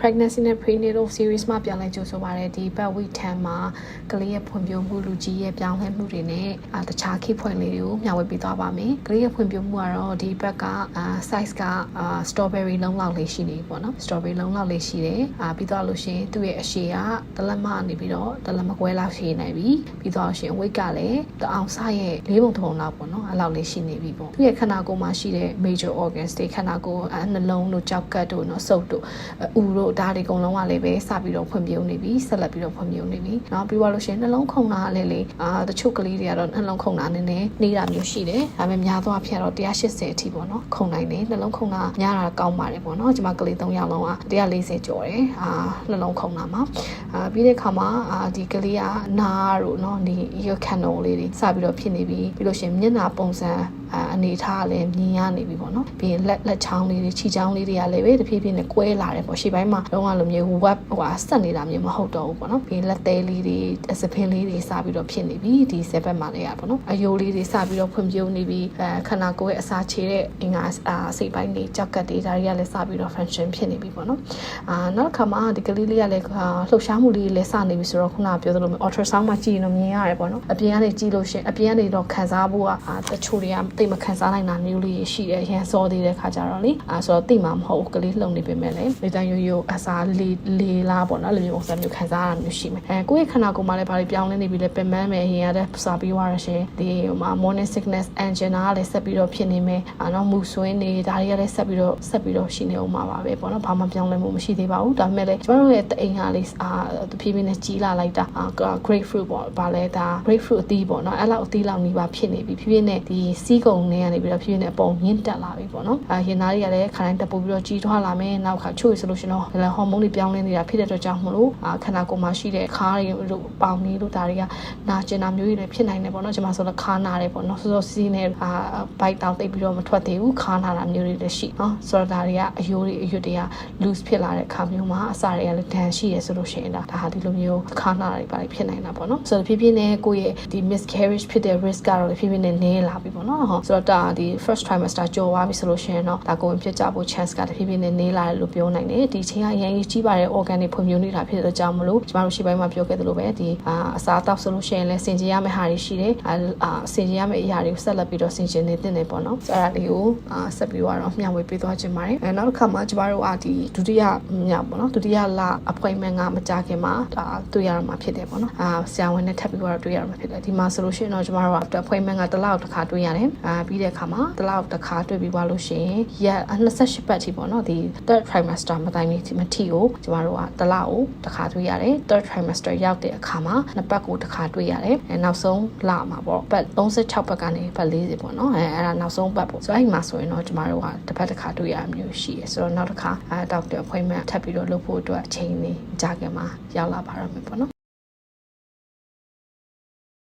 pregnancy နဲ့ prenatal series မှာပြန်လဲကြိုဆိုပါရတဲ့ဒီ bad week 10မှာကလေးရဲ့ဖွံ့ဖြိုးမှုလူကြီးရဲ့ပြောင်းလဲမှုတွေနဲ့အာတခြားခေတ်ဖွင့်လေးတွေကိုမျှဝေပေးသွားပါမယ်ကလေးရဲ့ဖွံ့ဖြိုးမှုကတော့ဒီဘက်ကအာ size ကအာ strawberry လုံးလောက်လေးရှိနေပြီပေါ့နော် strawberry လုံးလောက်လေးရှိတယ်အာပြီးတော့လို့ရှိရင်သူ့ရဲ့အရှည်ကတလက်မနေပြီးတော့တလက်မကွဲလောက်ရှိနေပြီပြီးတော့လို့ရှိရင် weight ကလည်းတအောင်စရဲ့လေးပုံတစ်ပုံလောက်ပေါ့နော်အဲ့လောက်လေးရှိနေပြီပေါ့သူ့ရဲ့ခန္ဓာကိုယ်မှာရှိတဲ့ major organs တွေခန္ဓာကိုယ်အနှလုံးတို့ကြောက်ကတ်တို့နော်စုပ်တို့အူတို့ဒါတွေအကုန်လုံးကလည်းပဲစပြီးတော့ဖွံ့ဖြိုးနေပြီဆက်လက်ပြီးတော့ဖွံ့ဖြိုးနေပြီเนาะပြီးတော့လို့ရှိရင်နှလုံးခုန်တာလည်းလေအာတချို့ကလေးတွေကတော့နှလုံးခုန်တာနည်းနည်းနေတာမျိုးရှိတယ်ဒါပေမဲ့များသောအားဖြင့်တော့180အထိပေါ့နော်ခုန်နိုင်တယ်နှလုံးခုန်တာများတာကောင်းပါတယ်ပေါ့နော်ကျွန်မကလေး3ယောက်လုံးက140ကျော်တယ်အာနှလုံးခုန်တာမှာအာပြီးတဲ့ခါမှာအာဒီကလေးကနားတို့เนาะဒီ ear canal လေးတွေစပြီးတော့ဖြစ်နေပြီပြီးလို့ရှိရင်မျက်နှာပုံစံ အာအနေထားလည်းမြင်ရနေပြီပေါ့နော်ပြီးရင်လက်လက်ချောင်းလေးတွေခြေချောင်းလေးတွေကလည်းပဲတဖြည်းဖြည်းနဲ့ကွဲလာတယ်ပေါ့ရှေ့ပိုင်းမှာတော့ကလိုမျိုး web ဟိုဟာဆက်နေတာမျိုးမဟုတ်တော့ဘူးပေါ့နော်ပြီးရင်လက်သေးလေးတွေစပင်လေးတွေစပြီးတော့ဖြစ်နေပြီဒီဆက်ဘက်မှာလည်းရပေါ့နော်အယိုးလေးတွေစပြီးတော့ဖွံ့ဖြိုးနေပြီအဲခန္ဓာကိုယ်ရဲ့အစာခြေတဲ့အင်္ဂါအာစိတ်ပိုင်းတွေကြောက်ကတ်တွေဒါတွေကလည်းစပြီးတော့ function ဖြစ်နေပြီပေါ့နော်အာနောက်တစ်ခါမှာဒီကလေးလေးကလည်းလှုပ်ရှားမှုလေးလည်းစနေပြီဆိုတော့ခုနကပြောသလိုမျိုး ultrasound မှာကြည့်ရင်တော့မြင်ရတယ်ပေါ့နော်အပြင်ကနေကြည့်လို့ရှိရင်အပြင်ကနေတော့ခံစားဖို့ကအာတချို့တွေကတိတ်မခံစားနိုင်တာမျိုးလေးရှိတယ်ရန်စောသေးတဲ့ခါကြတော့လေအာဆိုတော့တိတ်မှာမဟုတ်ဘူးကလေးလှုပ်နေပေမဲ့လည်းလေတန်းရိုးရိုးအစာလေးလေးလားပေါ့နော်လေမျိုးပုံစံမျိုးခံစားရတာမျိုးရှိမယ်အဲကိုယ့်ရဲ့ခန္ဓာကိုယ်မှာလည်းဘာတွေပြောင်းလဲနေပြီလဲပင်ပန်းမယ်ရင်ရတဲ့စာပြီးသွားရရှင်ဒီဟိုမှာ morning sickness angina ကလည်းဆက်ပြီးတော့ဖြစ်နေမယ်အာနော်မူဆွင်းနေဒါတွေကလည်းဆက်ပြီးတော့ဆက်ပြီးတော့ရှိနေအောင်ပါပါပဲပေါ့နော်ဘာမှပြောင်းလဲမှုမရှိသေးပါဘူးဒါပေမဲ့လည်းကျွန်တော်တို့ရဲ့တအိမ်ဟာလေးအာတဖြည်းဖြည်းနဲ့ကြီးလာလိုက်တာအာ grapefruit ပေါ့ဗာလဲဒါ grapefruit အသီးပေါ့နော်အဲ့လောက်အသီးလောက်နေပါဖြစ်နေပြီဖြည်းဖြည်းနဲ့ဒီစီးကုံတွေကနေပြီးတော့ဖြည်းဖြည်းနဲ့အပေါ်မြင့်တက်လာပြီပေါ့နော်အာရင်သားတွေကလည်းခါတိုင်းတက်ပို့ပြီးတော့ကြီးထွားလာမယ်နောက်ခါချို့ဆိုလို့ရှင်တော့လည်းဟော်မုန်းတွေပြောင်းလဲနေတာဖြစ်တဲ့အတွက်ကြောင့်မလို့အာခန္ဓာကိုယ်မှာရှိတဲ့ခါးတွေတို့ပေါင်တွေတို့ဒါတွေကနာကျင်တာမျိုးတွေလည်းဖြစ်နိုင်တယ်ပေါ့နော်ကျွန်မဆိုတော့ခါးနာတယ်ပေါ့နော်ဆိုတော့စီးနေအာဘိုက်တောင်တိတ်ပြီးတော့မထွက်သေးဘူးခါးနာတာမျိုးတွေလည်းရှိနော်ဆိုတော့ဒါတွေကအယိုးတွေအရွတ်တွေက loose ဖြစ်လာတဲ့အခါမျိုးမှာအစာတွေကလည်းဒဏ်ရှိရဆိုလို့ရှိရင်ဒါဒါဟာဒီလိုမျိုးခါးနာတွေပါဖြစ်နိုင်တာပေါ့နော်ဆိုတော့ဖြည်းဖြည်းနဲ့ကိုယ့်ရဲ့ဒီ miscarriage ဖြစ်တဲ့ risk ကတော့ဖြည်းဖြည်းနဲ့နည်းလာပြီပေါ့နော်ဟောဆိုတော့ဒါဒီ first trimester ကျော်သွားပြီဆိုလို့ရှိရင်တော့ဒါကိုယ်ဖြစ်ကြဖို့ chance ကတဖြည်းဖြည်းနဲ့နည်းလာတယ်လို့ပြောနိုင်တယ်ဒီချိန်ကရန်ကြီးကြီးပါတဲ့ organ တွေဖွံ့ဖြိုးနေတာဖြစ်တဲ့ကြောင့်မလို့ကျမတို့ရှေ့ပိုင်းမှာပြောခဲ့သလိုပဲဒီအာအစာတောက်ဆိုလို့ရှိရင်လည်းစင်ကြင်ရမယ့်ဟာတွေရှိတယ်အာစင်ကြင်ရမယ့်အရာတွေကိုဆက်လက်ပြီးတော့စင်ကြင်နေတင်နေပေါ့နော်ဆိုတော့အဲ့ဒါလေးကိုအာဆက်ပြီးတော့မျှဝေပေးသွားခြင်းပါတယ်အဲနောက်တစ်ခါမှာကျမတို့အာဒီဒုတိယညပေါ့နော်ဒုတိယလ appointment ကမကြခင်မှာဒါတွေ့ရမှာဖြစ်တယ်ပေါ့နော်အာဆရာဝန်နဲ့ထပ်ပြီးတော့တွေ့ရမှာဖြစ်တယ်ဒီမှာဆိုလို့ရှိရင်တော့ကျမတို့ after appointment ကတစ်လောက်တစ်ခါတွေ့ရတယ်အာပြီးတဲ့အခါမှာတစ်လောက်တစ်ခါတွေ့ပြီးသွားလို့ရှိရင်ရက်28ပတ်ထိပေါ့နော်ဒီ third trimester မတိုင်မီမထီကိုကျမတို့ကတစ်လောက်ကိုတစ်ခါတွေ့ရတယ် third trimester ရောက်တဲ့အခါမှာနှစ်ပတ်ကိုတစ်ခါတွေ့ရတယ်အဲနောက်ဆုံးလမှာပေါ့ပတ်36ပတ်ကနေပတ်40ပေါ့နော်အဲအဲ့ဒါနောက်ဆုံးပတ်ပေါ့ဆိုတော့အဲ့မှာဆိုရင်တော့ကျမတို့ကတစ်ပတ်တစ်ခါတွေ့ရမျိုးရှိရဆိုတော့နောက်တစ်ခါအဲ doctor appointment ထပ်ပြီးတော့လုပ်ဖို့အတွက်အချိန်လေးကြာခင်မှာရောက်လာပါတော့မယ်ပေါ့နော်